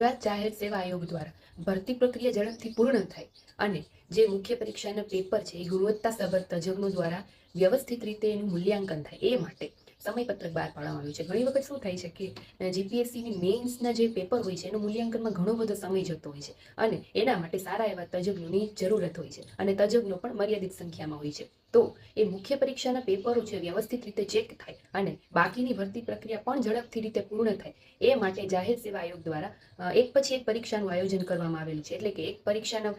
જાહેર સેવા આયોગ દ્વારા ભરતી પ્રક્રિયા ઝડપથી પૂર્ણ થાય અને જે મુખ્ય પરીક્ષાના પેપર છે એ ગુણવત્તાસભર તજજ્ઞો દ્વારા વ્યવસ્થિત રીતે એનું મૂલ્યાંકન થાય એ માટે સમયપત્રક બહાર પાડવામાં આવ્યું છે. ઘણી વખત શું થાય છે કે જીપીએસસીની મેઇન્સના જે પેપર હોય છે, એનું મૂલ્યાંકનમાં ઘણો બધો સમય જતો હોય છે. અને એના માટે સારા એવા તજજ્ઞોની જરૂરત હોય છે. અને તજજ્ઞો પણ મર્યાદિત સંખ્યામાં હોય છે. તો એ મુખ્ય પરીક્ષાના પેપરો છે, વ્યવસ્થિત રીતે ચેક થાય અને બાકીની ભરતી પ્રક્રિયા પણ ઝડપથી રીતે પૂર્ણ થાય. એ માટે જાહેર સેવા આયોગ દ્વારા એક પછી એક પરીક્ષાનું આયોજન કરવામાં આવેલું છે. એટલે કે એક પરીક્ષાના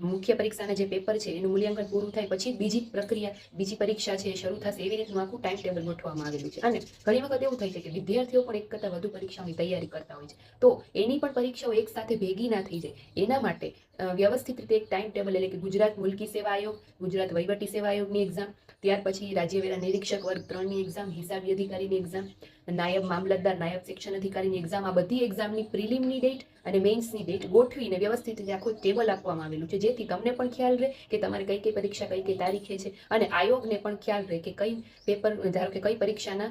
મુખ્ય પરીક્ષાના જે પેપર છે, એનું મૂલ્યાંકન પૂરું થાય પછી બીજી પ્રક્રિયા, બીજી પરીક્ષા છે શરૂ થશે એવી રીતનું આખું ટાઈમ ટેબલ ગોઠવવામાં આવેલું છે. અને ઘણી વખત એવું થાય છે કે વિદ્યાર્થીઓ પણ એક કરતાં વધુ પરીક્ષાઓની તૈયારી કરતા હોય છે. તો એની પણ પરીક્ષાઓ એક સાથે ભેગી ના થઈ જાય. એના માટે વ્યવસ્થિત રીતે એક ટાઈમ ટેબલ એટલે કે ગુજરાત મુલકી સેવા આયોગ, ગુજરાત વહીવટી સેવા આયોગની એક્ઝામ ત્યાર પછી રાજ્ય વેરા નિરીક્ષક વર્ગ ત્રણની એક્ઝામ હિસાબી અધિકારીની એક્ઝામ નાયબ મામલતદાર, નાયબ શિક્ષણ અધિકારીની એક્ઝામ આ બધી એક્ઝામની પ્રિલિમની ડેટ અને મેઇન્સની ડેટ ગોઠવીને વ્યવસ્થિત રીતે આખું ટેબલ આપવામાં આવેલું છે. જેથી તમને પણ ખ્યાલ રહે કે તમારે કઈ કઈ પરીક્ષા, કઈ કઈ તારીખે છે અને આયોગને પણ ખ્યાલ રહે કે કઈ પેપર ધારો કે કઈ પરીક્ષાના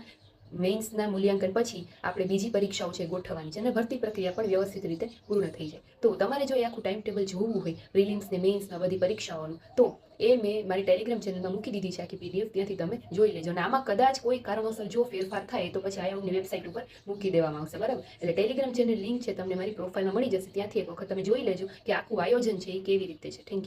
મેઇન્સના મૂલ્યાંકન પછી આપણે બીજી પરીક્ષાઓ છે ગોઠવવાની છે અને ભરતી પ્રક્રિયા પણ વ્યવસ્થિત રીતે પૂર્ણ થઈ જાય. તો તમારે જો આખું ટાઈમ ટેબલ જોવું હોય પ્રિલિમ્સ ને મેઇન્સના બધી પરીક્ષાઓનું, તો એ મેં મારી ટેલિગ્રામ ચેનલમાં મૂકી દીધી છે આખી પીડીએફ ત્યાંથી તમે જોઈ લેજો. અને આમાં કદાચ કોઈ કારણોસર જો ફેરફાર થાય, તો પછી આયોગની વેબસાઇટ ઉપર મૂકી દેવામાં આવશે, બરાબર? એટલે ટેલિગ્રામ ચેનલ લિંક છે, તમને મારી પ્રોફાઇલમાં મળી જશે. ત્યાંથી એક વખત તમે જોઈ લેજો કે આખું આયોજન છે એ કેવી રીતે છે. Thank you